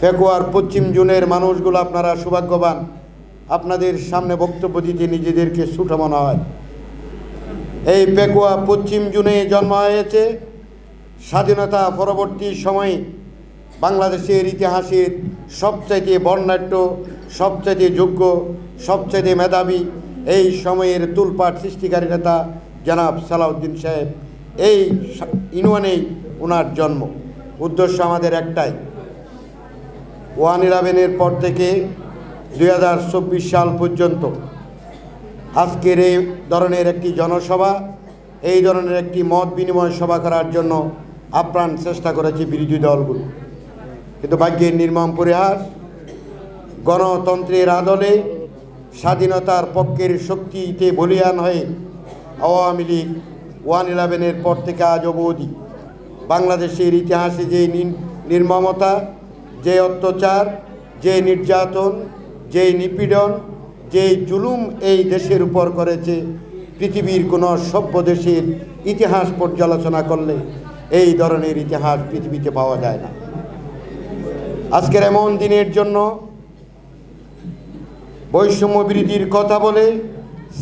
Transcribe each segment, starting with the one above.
ফেকুয়ার পশ্চিম জুনের মানুষগুলো আপনারা সৌভাগ্যবান। আপনাদের সামনে বক্তব্য দিতে নিজেদেরকে ছুটো মনে হয়। এই পেকুয়া পশ্চিম জুনে জন্ম হয়েছে। স্বাধীনতা পরবর্তী সময়ে বাংলাদেশের ইতিহাসের সবচাইতে বর্ণাঢ্য, সবচাইতে যোগ্য, সবচাইতে মেধাবী এই সময়ের তুলপাট সৃষ্টিকারী নেতা জনাব সালাউদ্দিন সাহেব। এই ইউনিয়নেই ওনার জন্ম। উদ্দেশ্য আমাদের একটাই ওয়ান ইলেভেনের পর থেকে দুই হাজার চব্বিশ সাল পর্যন্ত আজকের এই ধরনের একটি জনসভা, এই ধরনের একটি মত বিনিময় সভা করার জন্য আপ্রাণ চেষ্টা করেছে বিরোধী দলগুলো। কিন্তু ভাগ্যের নির্মম পরিহাস গণতন্ত্রের আদলে স্বাধীনতার পক্ষের শক্তিতে বলিয়ান হয়ে আওয়ামী লীগ ওয়ান ইলেভেনের পর থেকে আজ অবধি বাংলাদেশের ইতিহাসে যে নির- নির্মমতা যে অত্যাচার, যে নির্যাতন, যে নিপীড়ন, যে জুলুম এই দেশের উপর করেছে, পৃথিবীর কোনো সভ্য দেশের ইতিহাস পর্যালোচনা করলে এই ধরনের ইতিহাস পৃথিবীতে পাওয়া যায় না। আজকের এমন দিনের জন্য বৈষম্য বিরোধীর কথা বলে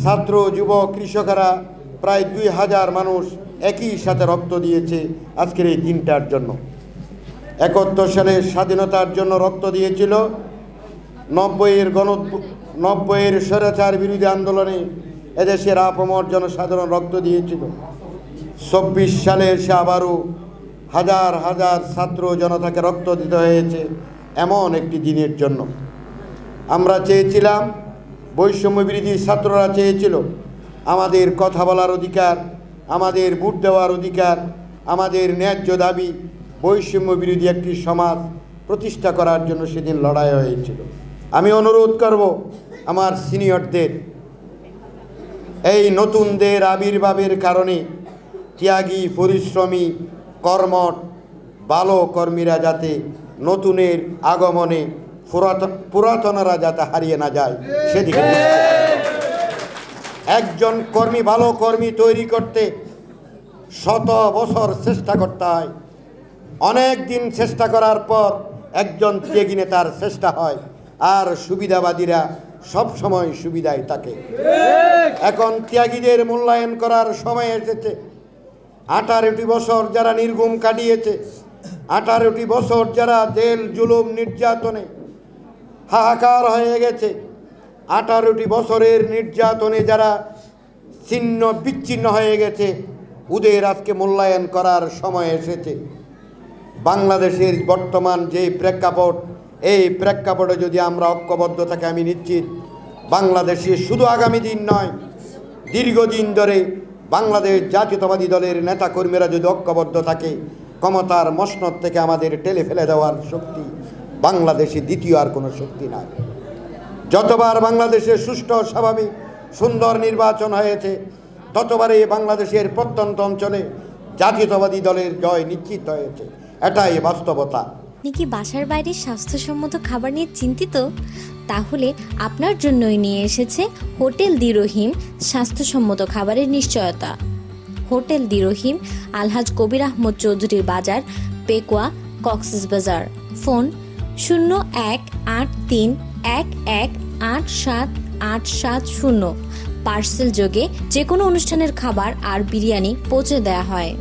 ছাত্র, যুব, কৃষকেরা প্রায় দুই হাজার মানুষ একই সাথে রক্ত দিয়েছে আজকের এই দিনটার জন্য। একাত্তর সালে স্বাধীনতার জন্য রক্ত দিয়েছিল। নব্বইয়ের গণ নব্বইয়ের স্বৈরাচার বিরোধী আন্দোলনে এদেশের আপমর জনসাধারণ রক্ত দিয়েছিল। চব্বিশ সালে এসে আবারও হাজার হাজার ছাত্র জনতাকে রক্ত দিতে হয়েছে এমন একটি দিনের জন্য। আমরা চেয়েছিলাম বৈষম্য বিরোধী ছাত্ররা চেয়েছিল, আমাদের কথা বলার অধিকার, আমাদের ভোট দেওয়ার অধিকার, আমাদের ন্যায্য দাবি বৈষম্য বিরোধী একটি সমাজ প্রতিষ্ঠা করার জন্য সেদিন লড়াই হয়েছিল। আমি অনুরোধ করব আমার সিনিয়রদের এই নতুনদের আবির্ভাবের কারণে ত্যাগী পরিশ্রমী কর্মট ভালো কর্মীরা যাতে নতুনের আগমনে পুরাতন পুরাতনরা যাতে হারিয়ে না যায় সেদিকে একজন কর্মী ভালো কর্মী তৈরি করতে শত বছর চেষ্টা করতে হয়। অনেক দিন চেষ্টা করার পর একজন ত্যাগী নেতার চেষ্টা হয়, আর সুবিধাবাদীরা সব সময় সুবিধায় থাকে। এখন ত্যাগীদের মূল্যায়ন করার সময় এসেছে। আঠারোটি বছর যারা নির্গুম কাটিয়েছে, আঠারোটি বছর যারা জেল, জুলুম, নির্যাতনে হাহাকার হয়ে গেছে, আঠারোটি বছরের নির্যাতনে যারা ছিন্ন বিচ্ছিন্ন হয়ে গেছে, ওদের আজকে মূল্যায়ন করার সময় এসেছে। বাংলাদেশের বর্তমান যে প্রেক্ষাপট, এই প্রেক্ষাপটে যদি আমরা ঐক্যবদ্ধ থাকি, আমি নিশ্চিত বাংলাদেশে শুধু আগামী দিন নয়, দীর্ঘদিন ধরে বাংলাদেশ জাতীয়তাবাদী দলের নেতাকর্মীরা যদি ঐক্যবদ্ধ থাকে, ক্ষমতার মসনদ থেকে আমাদের টেলে ফেলে দেওয়ার শক্তি বাংলাদেশে দ্বিতীয় আর কোনো শক্তি নাই। যতবার বাংলাদেশে সুষ্ঠু, স্বাভাবিক, সুন্দর নির্বাচন হয়েছে ততবারে বাংলাদেশের প্রত্যন্ত অঞ্চলে জাতীয়তাবাদী দলের জয় নিশ্চিত হয়েছে। এটাই বাস্তবতা। আপনি কি বাসার বাইরে স্বাস্থ্যসম্মত খাবার নিয়ে চিন্তিত? তাহলে আপনার জন্যই নিয়ে এসেছে হোটেল দি রহিম স্বাস্থ্যসম্মত খাবারের নিশ্চয়তা। হোটেল দি রহিম আলহাজ কবির আহমদ চৌধুরীর বাজার পেকুয়া কক্সেস বাজার। ফোন শূন্য এক আট তিন এক এক আট সাত আট সাত শূন্য। পার্সেল যোগে যে কোনো অনুষ্ঠানের খাবার আর বিরিয়ানি পৌঁছে দেওয়া হয়।